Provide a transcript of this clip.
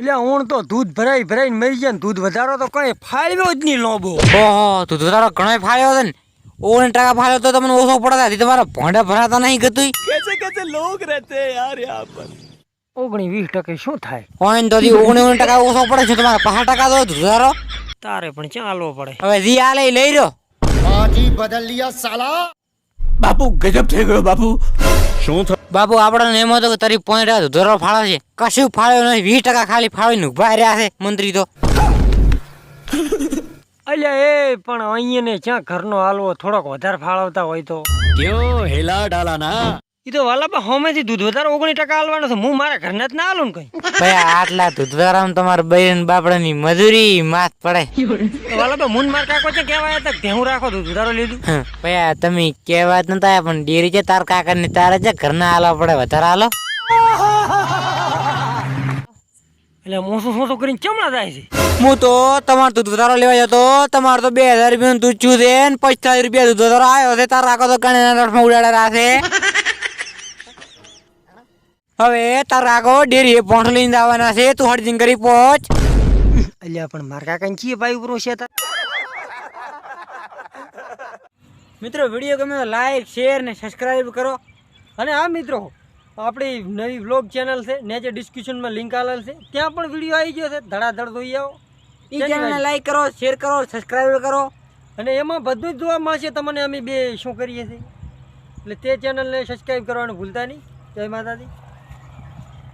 એટલે હું તો દૂધ ભરાઈ ભરાઈને મરી જાય દૂધ વધારો તો કઈ ફાયદો જ નહીં લોબો. દૂધ વધારો ઘણો ફાયદો હતો ને. ઓને ટકા ફાયદો તો તમને ઓછો પડતા હતી તમારા ભોંડા ભરાતા નહીં ગતું કેસે કેસે લોગ રહેતે યાર યહાં પર ઓગણી વીસ ટકે શું થાય? ઓને તો ઓગણી ઓગણી ટકા ઓછો પડે છે. તમારે પાંચ ટકા તો દૂધ તારે પણ ચાલવો પડે? હવે જી આ લઈ રહ્યો. બાજી બદલ લિયા સાલા. બાપુ ગજબ થઈ ગયો બાપુ. શું બાપુ આપણને એમ હતો કે તારી પોઈન્ટ ટકા ધુધારો ફાળો છે. કશું ફાળ્યો નહીં વીસ ટકા ખાલી ફાળવીને ઊભા રહ્યા છે મંત્રી તો. અલ્યા એ પણ અહીંયા ને ક્યાં ઘરનો હાલવો? થોડોક વધારે ફાળવતા હોય તો. ક્યો હેલા ડાલા ના એ તો વાલા પણ હોમેથી દૂધ વધારે ઓગણી ટકા હાલવાનો છે. હું મારા ઘરના જ ના હાલું કઈ? ભાઈ આટલા ધુધારામાં તમારા બૈરન બાપડાની મજૂરી માથ પડે. તો વાલા પણ મુન માર કાકો છે કહેવાય હતા ઘેવું રાખો દૂધ વધારો લીધું ભાઈ તમે કહેવા જ નતા પણ ડેરી છે તાર કાકા ની તારે છે ઘરના હાલવા પડે વધારે હાલો એટલે મોસો મોસું કરીને ચમડા જાય છે. હું તો તમારે દૂધ વધારો લેવા જતો તમારે તો બે હજાર રૂપિયા દૂધ ચૂ દે ને પચાસ રૂપિયા દૂધ વધારો આવ્યો છે તાર રાખો તો કણે રસમાં ઉડાડે રાખે હવે તાર રાખો ડેરી પોંઠ લઈને આવવાના છે તું હડજીન કરી પહોંચ. અલ્યા પણ મારા કાકા ચીએ ભાઈ ઉપર છે તાર? મિત્રો વીડિયો ગમે તો લાઈક શેર ને સબસ્ક્રાઈબ કરો. અને હા મિત્રો આપણી નવી વ્લોગ ચેનલ છે નીચે ડિસ્ક્રિપ્શનમાં લિંક આવેલ છે ત્યાં પણ વીડિયો આવી ગયો છે. ધડાધડ જોઈ આવો. એ ચેનલને લાઈક કરો શેર કરો સબસ્ક્રાઇબ કરો. અને એમાં બધું જ જોવા મળશે તમને અમે બે શું કરીએ છીએ. એટલે તે ચેનલને સબસ્ક્રાઈબ કરવાનું ભૂલતા નહીં. જય માતાજી.